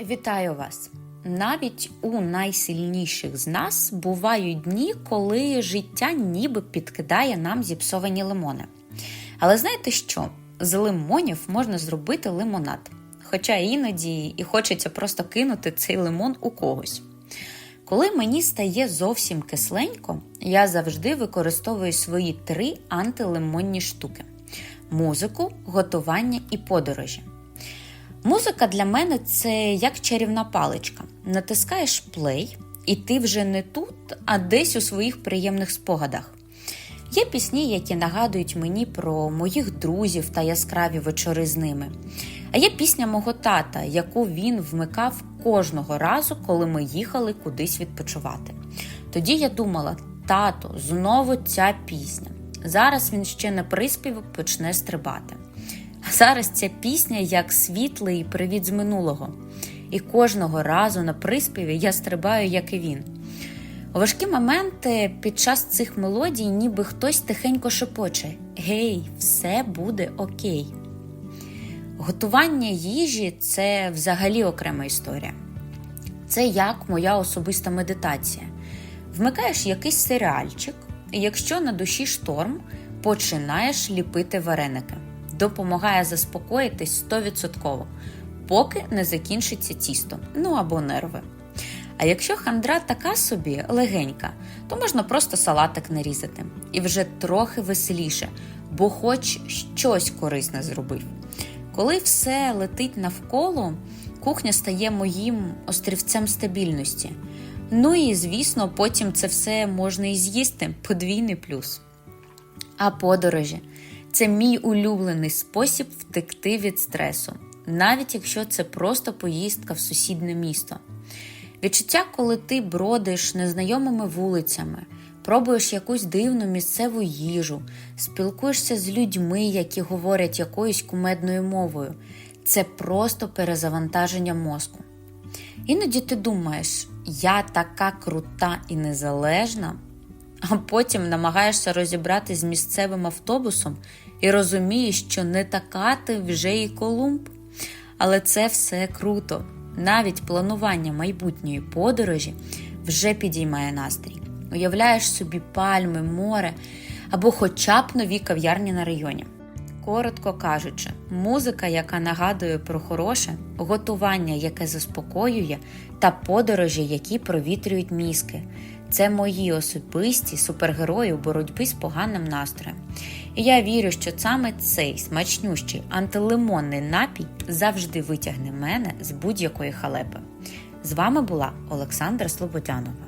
Вітаю вас! Навіть у найсильніших з нас бувають дні, коли життя ніби підкидає нам зіпсовані лимони. Але знаєте що? З лимонів можна зробити лимонад. Хоча іноді і хочеться просто кинути цей лимон у когось. Коли мені стає зовсім кисленько, я завжди використовую свої три антилимонні штуки: музику, готування і подорожі. Музика для мене це як чарівна паличка. Натискаєш плей, і ти вже не тут, а десь у своїх приємних спогадах. Є пісні, які нагадують мені про моїх друзів та яскраві вечори з ними. А є пісня мого тата, яку він вмикав кожного разу, коли ми їхали кудись відпочивати. Тоді я думала: тато, знову ця пісня. Зараз він ще на приспівок почне стрибати. Зараз ця пісня як світлий привіт з минулого. І кожного разу на приспіві я стрибаю, як і він. У важкі моменти під час цих мелодій, ніби хтось тихенько шепоче: Гей, все буде окей. Готування їжі це взагалі окрема історія. Це як моя особиста медитація. Вмикаєш якийсь серіальчик, і якщо на душі шторм, починаєш ліпити вареники. Допомагає заспокоїтись 100%, поки не закінчиться тісто, ну або нерви. А якщо хандра така собі легенька, то можна просто салатик нарізати. І вже трохи веселіше, бо хоч щось корисне зробив. Коли все летить навколо, кухня стає моїм острівцем стабільності. Ну і, звісно, потім це все можна і з'їсти подвійний плюс. А подорожі це мій улюблений спосіб втекти від стресу, навіть якщо це просто поїздка в сусіднє місто. Відчуття, коли ти бродиш незнайомими вулицями, пробуєш якусь дивну місцеву їжу, спілкуєшся з людьми, які говорять якоюсь кумедною мовою, це просто перезавантаження мозку. Іноді ти думаєш, я така крута і незалежна, а потім намагаєшся розібратися з місцевим автобусом і розумієш, що не така ти вже і Колумб. Але це все круто. Навіть планування майбутньої подорожі вже підіймає настрій. Уявляєш собі пальми, море або хоча б нові кав'ярні на районі. Коротко кажучи, музика, яка нагадує про хороше, готування, яке заспокоює, та подорожі, які провітрюють мізки. Це мої особисті супергерої у боротьбі з поганим настроєм. І я вірю, що саме цей смачнющий антилимонний напій завжди витягне мене з будь-якої халепи. З вами була Олександра Слободянова.